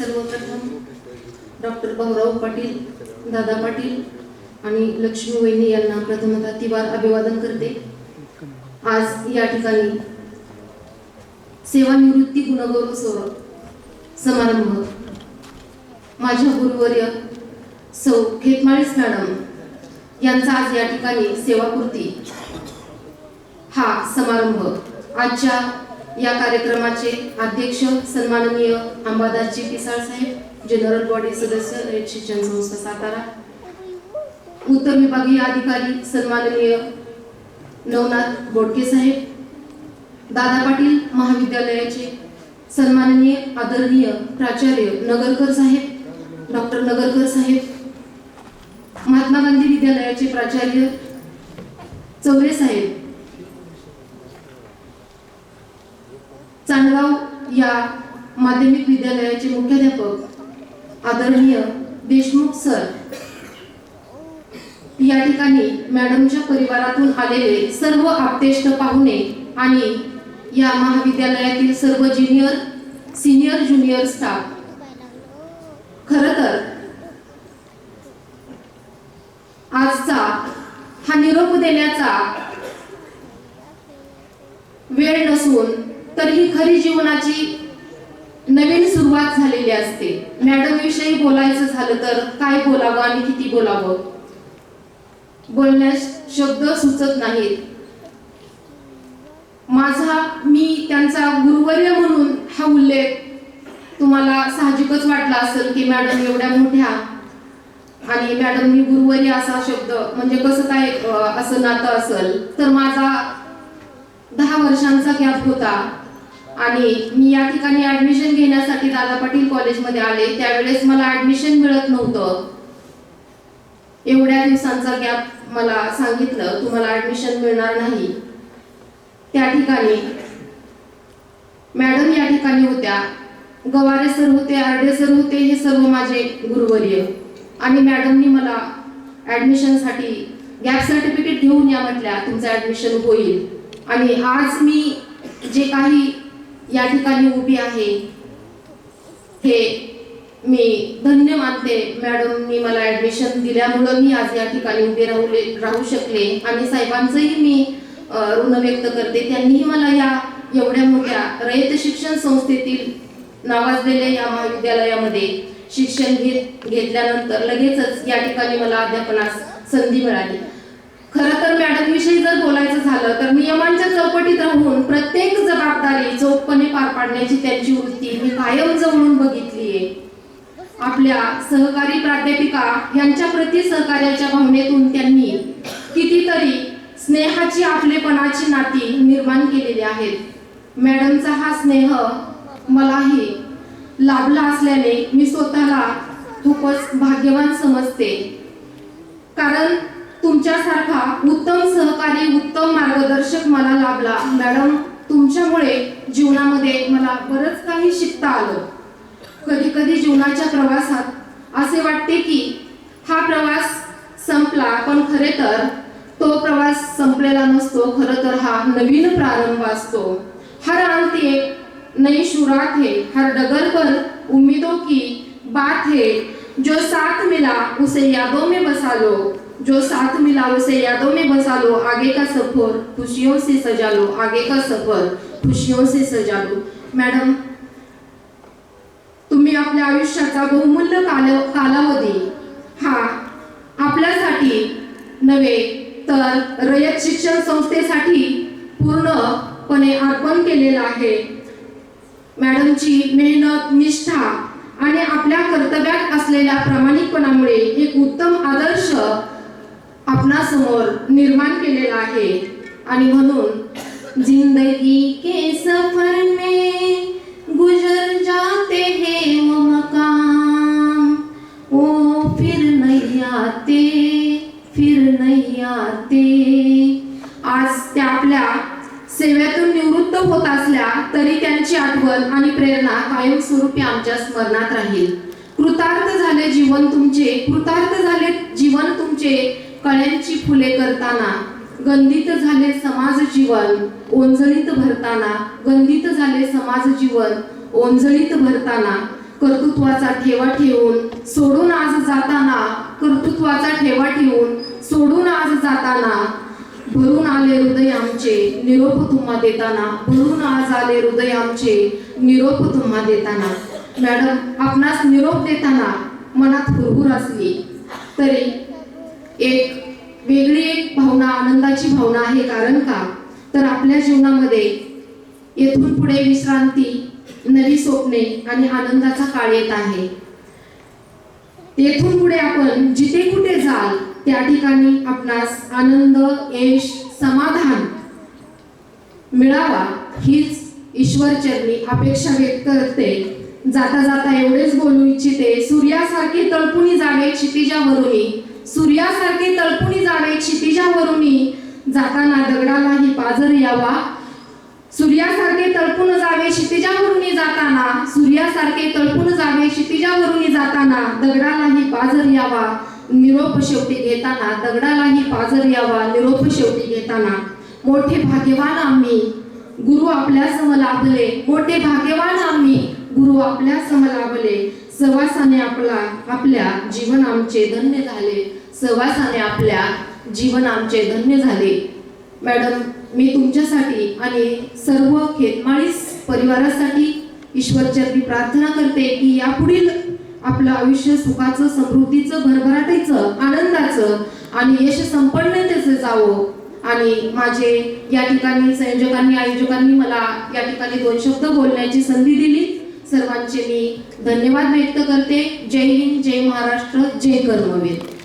सर्वप्रथम डॉक्टर भाऊराव पाटील दादा पाटील आणि लक्ष्मी वहिनी यांना प्रथमतः तिवार अभिवादन करते. आज या ठिकाणी सेवानिवृत्ती गुणगौरव सोहळा समारंभ माझ्या गुरुवर्य सौ खेतमाळीस मॅडम यांचा आज या ठिकाणी सेवापूर्ती हा समारंभ आजच्या या कार्यक्रमाचे अध्यक्ष सन्माननीय अंबादासजी पिसाळ साहेब जनरल बॉडी सदस्य रयत शिक्षण संस्था सातारा. उत्तर विभागीय अधिकारी सन्माननीय नवनाथ बोडके साहेब. दादा पाटील महाविद्यालयाचे सन्माननीय आदरणीय प्राचार्य नगरकर साहेब डॉक्टर नगरकर साहेब. महात्मा गांधी विद्यालयाचे प्राचार्य चौरे साहेब. चांदगाव या माध्यमिक विद्यालयाचे मुख्याध्यापक आदरणीय देशमुख सर या ठिकाणी मॅडमच्या परिवारातून आलेले सर्व आपतेष्ट पाहुणे आणि या महाविद्यालयातील सर्व ज्युनियर सिनियर ज्युनियर स्टाफ खर तर आजचा हा निरोप देण्याचा वेळ नसून तर ही खरी जीवनाची नवीन सुरुवात झालेली असते. मॅडम विषयी बोलायचं झालं तर काय बोलावं आणि किती बोलावं? बोलण्यास शब्द सुचत नाहीत. माझा मी त्यांचा गुरुवर्य म्हणून हा उल्लेख तुम्हाला साहजिकच वाटला असेल की मॅडम एवढ्या मोठ्या आणि मॅडमनी गुरुवर्य असा शब्द म्हणजे कसं काय असं नातं असेल? तर माझा दहा वर्षांचा गॅप होता. आणि मी या ठिकाणी ऍडमिशन घेण्यासाठी दादा पाटील कॉलेजमध्ये आले. त्यावेळेस मला ऍडमिशन मिळत नव्हतं. एवढ्या दिवसांचा गॅप मला सांगितलं तुम्हाला ऍडमिशन मिळणार नाही. त्या ठिकाणी मॅडम या ठिकाणी होत्या. गवारे सर होते आरडे सर होते हे सर्व माझे गुरुवर्य. आणि मॅडमनी मला ॲडमिशनसाठी गॅप सर्टिफिकेट घेऊन या म्हटल्या तुमचं ऍडमिशन होईल. आणि आज मी जे काही या ठिकाणी उभी आहे. हे मी धन्य मानते मॅडमनी मला ऍडमिशन दिल्यामुळं मी आज या ठिकाणी उभे राहूले राहू शकले. आणि साहेबांचंही मी ऋण व्यक्त करते. त्यांनीही मला या एवढ्या मोठ्या रयत शिक्षण संस्थेतील नावाजलेल्या या महाविद्यालयामध्ये शिक्षण घेत घेतल्यानंतर लगेचच या ठिकाणी मला अध्यापनास संधी मिळाली. खरं तर मॅडम विषयी जर बोलायचं झालं तर नियमांच्या चौकटीत राहून प्रत्येक जबाबदारी चोखपणे पार पाडण्याची त्यांची वृत्ती मी कायम जवळून बघितलीये. आपल्या सहकारी प्राध्यापिका यांच्या प्रति सहकार्याच्या भावनेतून त्यांनी कितीतरी स्नेहाची आपलेपणाची नाती निर्माण केलेली आहेत. मॅडमचा हा स्नेह मलाही लाभला असल्याने मी स्वतःला खूपच भाग्यवान समजते. कारण तुमच्यासारखा उत्तम सहकारी उत्तम मार्गदर्शक मला लाभला. मॅडम तुमच्यामुळे जीवनामध्ये मला बरंच काही शिकता आलं. कधी कधी जीवनाच्या प्रवासात असे वाटते की हा प्रवास संपला पण खरे तर तो प्रवास संपलेला नसतो. खरं तर हा नवीन प्रारंभ असतो. हर अंत एक नई शुरात है हर डगर पर उम्मीदों की बात है. जो साथ मिला उसे यादों में बसा लो। जो साथ मिला उसे यादों में बसा लो। आगे का सफर खुशियों से सजा लो। आगे का सफर खुशियों से सजा लो। मॅडम तुम्ही आपल्या आयुष्याचा बहुमूल्य काल कालावधी हा आपल्यासाठी नव्हे तर रयत शिक्षण संस्थेसाठी पूर्णपणे अर्पण केलेला आहे. मॅडमची मेहनत निष्ठा असलेल्या प्रामाणिकपणामुळे एक उत्तम आदर्श आपणासमोर निर्माण केलेला आहे. आणि म्हणून जिंदगी के सफर में गुजर जाते हैं वो मकाम. ओ फिर नहीं आते फिर नहीं आते. आज त्या आपल्या सेवेतून निवृत्त होत असल्या तरी त्यांची आठवण आणि प्रेरणा कायमस्वरूपी आमच्या स्मरणात राहील. कृतार्थ झाले जीवन तुमचे कृतार्थ झाले जीवन तुमचे कळ्यांची फुले करताना गंधित झाले समाज जीवन ओंजळीत भरताना गंधित झाले समाज जीवन ओंजळीत भरताना कर्तृत्वाचा ठेवा ठेवून सोडून आज जाताना कर्तृत्वाचा ठेवा ठेवून सोडून आज जाताना भरून आले हृदय आमचे निरोप तुम्हा देताना भरून आज आले हृदय आमचे निरोप तुम्हा देताना. मॅडम आपणास निरोप देताना मनात हुरहुर असली तरी एक वेगळी एक भावना आनंदाची भावना आहे. कारण का? तर आपल्या जीवनामध्ये येथून पुढे विश्रांती नवी स्वप्ने आणि आनंदाचा काळ येत आहे. येथून पुढे आपण जिथे कुठे जाल त्या ठिकाणी आपणास आनंद यश समाधान मिळावा हीच ईश्वर चरणी अपेक्षा व्यक्त करते. जाता जाता एवढेच बोलू इच्छिते सूर्यासारखे तळपुणी जावे क्षितिजावरुनी सूर्यासारखे तळपुणी जावे क्षितिजावरुनी जाताना दगडालाही पाजर यावा. सूर्यासारखे तळपून जावे क्षितिजावरुनी जाताना. सूर्यासारखे तळपून जावे क्षितिजावरुनी जाताना दगडालाही पाजर यावा. निरोप शेवटी घेताना दगडालाही पाजर यावा निरोप शेवटी घेताना. मोठे भाग्यवान आम्ही. गुरु आपल्यासह लाभले. मोठे भाग्यवान आम्ही. गुरु आपल्या सम लाभले. सहवासाने आपला आपल्या जीवन आमचे धन्य झाले. सहवासाने आपल्या जीवन आमचे धन्य झाले. मॅडम मी तुमच्यासाठी आणि सर्व खेतमाळीस परिवारासाठी ईश्वरचरणी प्रार्थना करते की यापुढील आपलं आयुष्य सुखाचं समृद्धीचं भरभराटीचं आनंदाचं आणि यश संपन्नतेचं जावं. आणि माझे या ठिकाणी संयोजकांनी आयोजकांनी मला या ठिकाणी दोन शब्द बोलण्याची संधी दिली. सर्वांचे मी धन्यवाद व्यक्त करते. जय हिंद जय महाराष्ट्र जय कर्मवीर.